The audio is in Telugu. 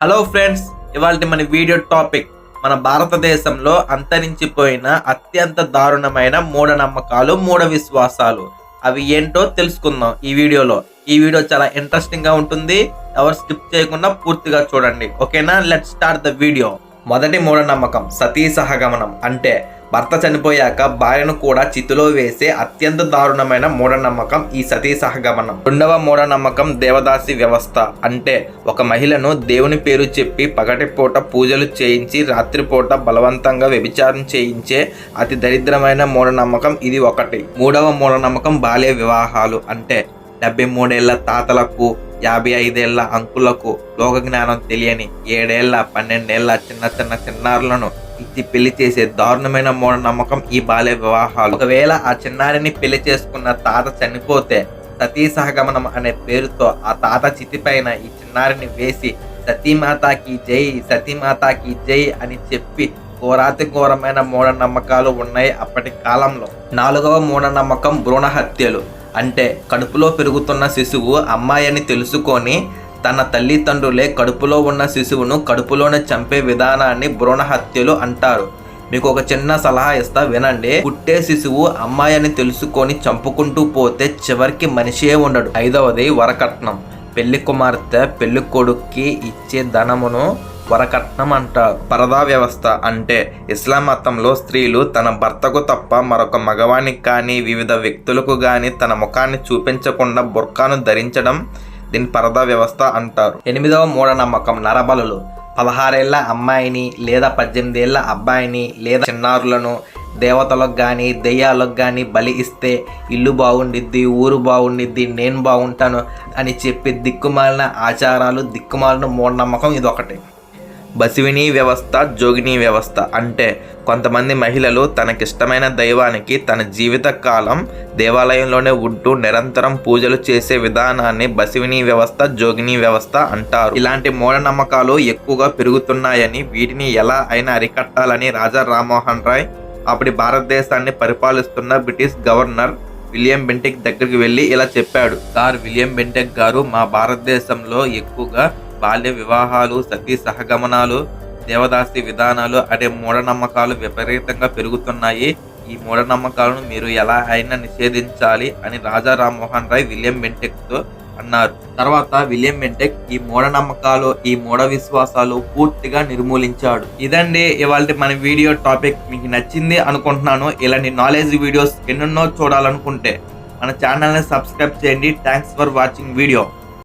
హలో ఫ్రెండ్స్ ఇవాళ మన వీడియో టాపిక్ మన భారతదేశంలో అంతరించిపోయిన అత్యంత దారుణమైన మూఢనమ్మకాలు మూఢ విశ్వాసాలు అవి ఏంటో తెలుసుకుందాం ఈ వీడియోలో. ఈ వీడియో చాలా ఇంట్రెస్టింగ్గా ఉంటుంది. ఎవరు స్కిప్ చేయకుండా పూర్తిగా చూడండి. ఓకేనా లెట్ స్టార్ట్ ద వీడియో మొదటి మూఢనమ్మకం సతీ సహగమనం అంటే భర్త చనిపోయాక భార్యను కూడా చితిలో వేసే అత్యంత దారుణమైన మూఢనమ్మకం ఈ సతీ సహగమనం రెండవ మూఢనమ్మకం దేవదాసి వ్యవస్థ అంటే ఒక మహిళను దేవుని పేరు చెప్పి పగటిపూట పూజలు చేయించి రాత్రిపూట బలవంతంగా వ్యభిచారం చేయించే అతి దరిద్రమైన మూఢనమ్మకం ఇది ఒకటి. మూడవ మూఢనమ్మకం బాల్య వివాహాలు అంటే డెబ్బై మూడేళ్ళ తాతలకు యాభై ఐదేళ్ళ అంకులకు లోక జ్ఞానం తెలియని ఏడేళ్ళ పన్నెండేళ్ళ చిన్న చిన్న చిన్నారులను ఇది పెళ్ళి చేసే దారుణమైన మూఢనమ్మకం ఈ బాల్య వివాహాలు. ఒకవేళ ఆ చిన్నారిని పెళ్ళి చేసుకున్న తాత చనిపోతే సతీ సహగమనం అనే పేరుతో ఆ తాత చితి పైన ఈ చిన్నారిని వేసి సతీమాతాకి జై సతీమాతాకి జై అని చెప్పి ఘోరాతి ఘోరమైన మూఢనమ్మకాలు ఉన్నాయి అప్పటి కాలంలో. నాలుగవ మూఢనమ్మకం భ్రూణ హత్యలు అంటే కడుపులో పెరుగుతున్న శిశువు అమ్మాయి అని తెలుసుకొని తన తల్లిదండ్రులే కడుపులో ఉన్న శిశువును కడుపులోనే చంపే విధానాన్ని భ్రూణ హత్యలు అంటారు. మీకు ఒక చిన్న సలహా ఇస్తా వినండి. పుట్టే శిశువు అమ్మాయి అని తెలుసుకొని చంపుకుంటూ పోతే చివరికి మనిషే ఉండడు. ఐదవది వరకట్నం. పెళ్ళి కుమార్తె పెళ్ళి కొడుక్కి ఇచ్చే ధనమును వరకట్నం అంటారు. పరదా వ్యవస్థ అంటే ఇస్లాం మతంలో స్త్రీలు తన భర్తకు తప్ప మరొక మగవానికి కానీ వివిధ వ్యక్తులకు కానీ తన ముఖాన్ని చూపించకుండా బుర్కాను ధరించడం దీని పరదా వ్యవస్థ అంటారు. ఎనిమిదవ మూఢనమ్మకం నరబలులు. పదహారేళ్ళ అమ్మాయిని లేదా పద్దెనిమిదేళ్ళ అబ్బాయిని లేదా చిన్నారులను దేవతలకు కానీ దెయ్యాలకు కానీ బలి ఇస్తే ఇల్లు బాగుండిద్ది ఊరు బాగుండిద్ది నేను బాగుంటాను అని చెప్పి దిక్కుమాలిన ఆచారాలు దిక్కుమాలిన మూఢనమ్మకం ఇదొకటి. బసివిని వ్యవస్థ జోగిని వ్యవస్థ అంటే కొంతమంది మహిళలు తనకిష్టమైన దైవానికి తన జీవిత కాలం దేవాలయంలోనే ఉంటూ నిరంతరం పూజలు చేసే విధానాన్ని బసివిని వ్యవస్థ జోగిని వ్యవస్థ అంటారు. ఇలాంటి మూఢనమ్మకాలు ఎక్కువగా పెరుగుతున్నాయని వీటిని ఎలా అయినా అరికట్టాలని రాజా రామ్మోహన్ రాయ్ అప్పటి భారతదేశాన్ని పరిపాలిస్తున్న బ్రిటిష్ గవర్నర్ విలియం బెంటెక్ దగ్గరికి వెళ్ళి ఇలా చెప్పాడు. సార్ విలియం బెంటెక్ గారు మా భారతదేశంలో ఎక్కువగా బాల్య వివాహాలు సతీ సహగమనాలు దేవదాసి విధానాలు అనే మూఢనమ్మకాలు విపరీతంగా పెరుగుతున్నాయి. ఈ మూఢనమ్మకాలను మీరు ఎలా అయినా నిషేధించాలి అని రాజా రామ్మోహన్ రాయ్ విలియం బెంటెక్తో అన్నారు. తర్వాత విలియం బెంటెక్ ఈ మూఢనమ్మకాలు ఈ మూఢ విశ్వాసాలు పూర్తిగా నిర్మూలించాడు. ఇదండి ఇవాళ మన వీడియో టాపిక్. మీకు నచ్చింది అనుకుంటున్నాను. ఇలాంటి నాలెడ్జ్ వీడియోస్ ఎన్నెన్నో చూడాలనుకుంటే మన ఛానల్ని సబ్స్క్రైబ్ చేయండి. Thanks for watching video.